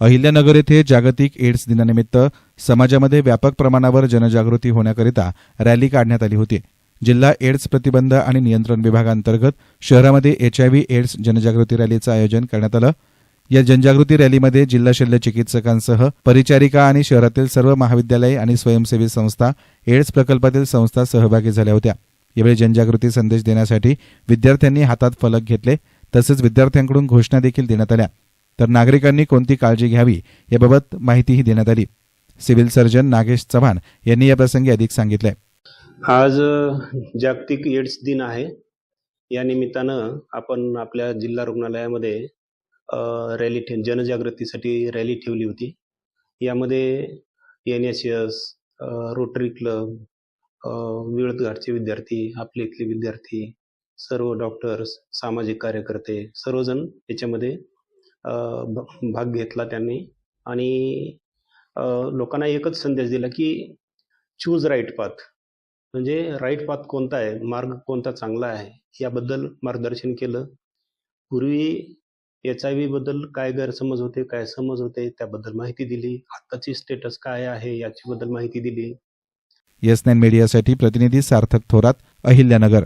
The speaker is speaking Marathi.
अहिल्यानगर येथे जागतिक एड्स दिनानिमित्त समाजामध्ये व्यापक प्रमाणावर जनजागृती होण्याकरिता रॅली काढण्यात आली होती. जिल्हा एड्स प्रतिबंध आणि नियंत्रण विभागांतर्गत शहरामध्ये एचआयव्ही एड्स जनजागृती रॅलीचं आयोजन करण्यात आलं. या जनजागृती रॅलीमध्ये जिल्हा शल्य चिकित्सकांसह परिचारिका आणि शहरातील सर्व महाविद्यालये आणि स्वयंसेवी संस्था एड्स प्रकल्पातील संस्था सहभागी झाल्या होत्या. यावेळी जनजागृती संदेश देण्यासाठी विद्यार्थ्यांनी हातात फलक घेतले तसंच विद्यार्थ्यांकडून घोषणा देखील देण्यात आल्या. तर नागरिकांनी कोणती काळजी घ्यावी याबाबत माहितीही देण्यात आली. सिव्हिल सर्जन नागेश चव्हाण यांनी या प्रसंगी अधिक सांगितलंय आज जागतिक एड्स दिन आहे. या निमित्तानं आपण आपल्या जिल्हा रुग्णालयामध्ये रॅली ठे जनजागृतीसाठी रॅली ठेवली होती. यामध्ये N S S rotary club विळतघाटचे विद्यार्थी आपले इथले विद्यार्थी सर्व डॉक्टर्स सामाजिक कार्यकर्ते सर्वजण याच्यामध्ये भाग घेतला त्यांनी. आणि लोकांना एकच संदेश दिला की चूज राईट पाथ. म्हणजे राईट पाथ कोणता आहे? मार्ग कोणता चांगला आहे? याबद्दल मार्गदर्शन केलं. पूर्वी एच आय व्ही बद्दल काय गैरसमज होते काय समज होते त्याबद्दल माहिती दिली. आत्ताची स्टेटस काय आहे याची बद्दल माहिती दिली. येस नाईन मीडियासाठी प्रतिनिधी सार्थक थोरात अहिल्यानगर.